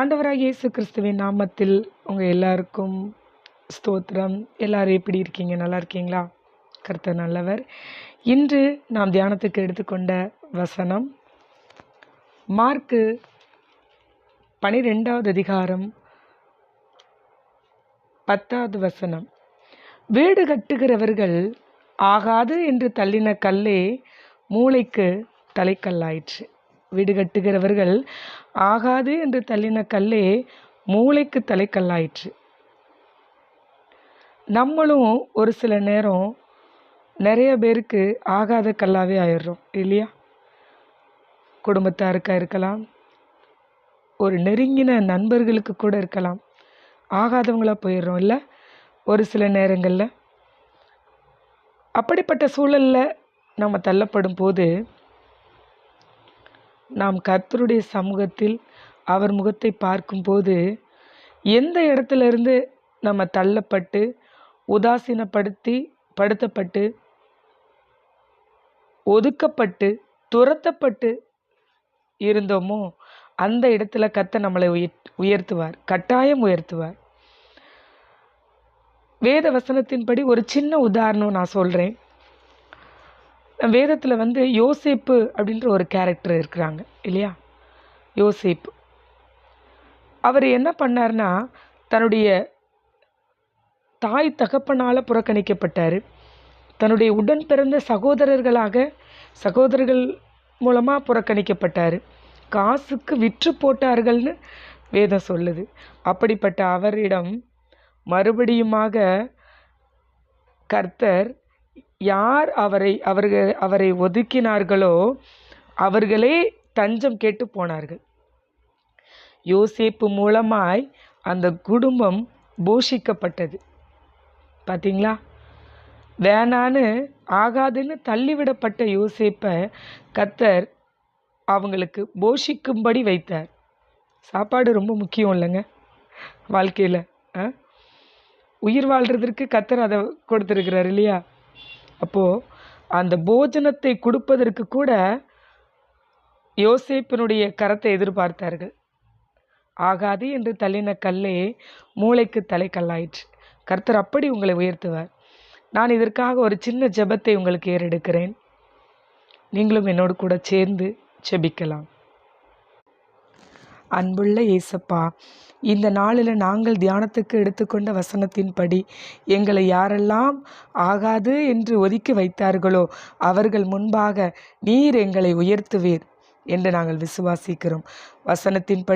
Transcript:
ஆண்டவராக இயேசு கிறிஸ்துவின் நாமத்தில் உங்கள் எல்லாருக்கும் ஸ்தோத்திரம். எல்லாரும் எப்படி இருக்கீங்க? நல்லா இருக்கீங்களா? கர்த்தர் நல்லவர். இன்று நாம் தியானத்துக்கு எடுத்துக்கொண்ட வசனம் மார்க்கு பனிரெண்டாவது அதிகாரம் பத்தாவது வசனம். வீடு கட்டுகிறவர்கள் ஆகாது என்று தள்ளின கல்லே மூளைக்கு தலைக்கல்லாயிற்று. வீடு கட்டுகிறவர்கள் ஆகாது என்று தள்ளின கல்லே மூளைக்கு தலைக்கல்லாயிற்று. நம்மளும் ஒரு சில நேரம் நிறைய பேருக்கு ஆகாத கல்லாகவே ஆயிடுறோம் இல்லையா? குடும்பத்தாருக்கா இருக்கலாம் ஒரு நெருங்கின நண்பர்களுக்கு கூட இருக்கலாம். ஆகாதவங்களா போயிடுறோம் இல்லை? ஒரு சில நேரங்களில். அப்படிப்பட்ட சூழலில் நம்ம தள்ளப்படும் போது நாம் கர்த்தருடைய சமூகத்தில் அவர் முகத்தை பார்க்கும்போது எந்த இடத்துல இருந்து நம்ம தள்ளப்பட்டு உதாசீனப்படுத்தி படுத்தப்பட்டு ஒதுக்கப்பட்டு துரத்தப்பட்டு இருந்தோமோ அந்த இடத்துல கத்த நம்மளை உயர் உயர்த்துவார் கட்டாயம் உயர்த்துவார். வேத வசனத்தின்படி ஒரு சின்ன உதாரணம் நான் சொல்கிறேன் வேதத்தில் வந்து யோசேப்பு அப்படின்ற ஒரு கேரக்டர் இருக்கிறாங்க இல்லையா? யோசேப்பு. அவர் என்ன பண்ணார்னா தன்னுடைய தாய் தகப்பனால் புறக்கணிக்கப்பட்டார். தன்னுடைய உடன் பிறந்த சகோதரர்களாக சகோதரர்கள் மூலமாக புறக்கணிக்கப்பட்டார். காசுக்கு விற்று போட்டார்கள்னு வேதம் சொல்லுது. அப்படிப்பட்ட அவரிடம் மறுபடியுமாக கர்த்தர் யார் அவரை அவர்கள் அவரை ஒதுக்கினார்களோ அவர்களே தஞ்சம் கேட்டு போனார்கள். யோசேப்பு மூலமாய் அந்த குடும்பம் போஷிக்கப்பட்டது. பார்த்தீங்களா வேணான்னு ஆகாதுன்னு தள்ளிவிடப்பட்ட யோசேப்பை கத்தர் அவங்களுக்கு போஷிக்கும்படி வைத்தார். சாப்பாடு ரொம்ப முக்கியம் இல்லைங்க வாழ்க்கையில் உயிர் வாழ்கிறதுக்கு கத்தர் அதை கொடுத்துருக்கிறார் இல்லையா? அப்போது அந்த போஜனத்தை கொடுப்பதற்கு கூட யோசேப்பினுடைய கரத்தை எதிர்பார்த்தார்கள். ஆகாது என்று தள்ளின கல்லே மூளைக்கு தலை கல்லாயிற்று. கர்த்தர் அப்படி உங்களை உயர்த்துவார். நான் இதற்காக ஒரு சின்ன ஜெபத்தை உங்களுக்கு ஏறெடுக்கிறேன். நீங்களும் என்னோடு கூட சேர்ந்து ஜெபிக்கலாம். அன்புள்ள இயேசப்பா இந்த நாளில் நாங்கள் தியானத்துக்கு எடுத்துக்கொண்ட வசனத்தின்படி எங்களை யாரெல்லாம் ஆகாது என்று ஒதுக்கி வைத்தார்களோ அவர்கள் முன்பாக நீர் எங்களை உயர்த்துவீர் என்று நாங்கள் விசுவாசிக்கிறோம். வசனத்தின்படி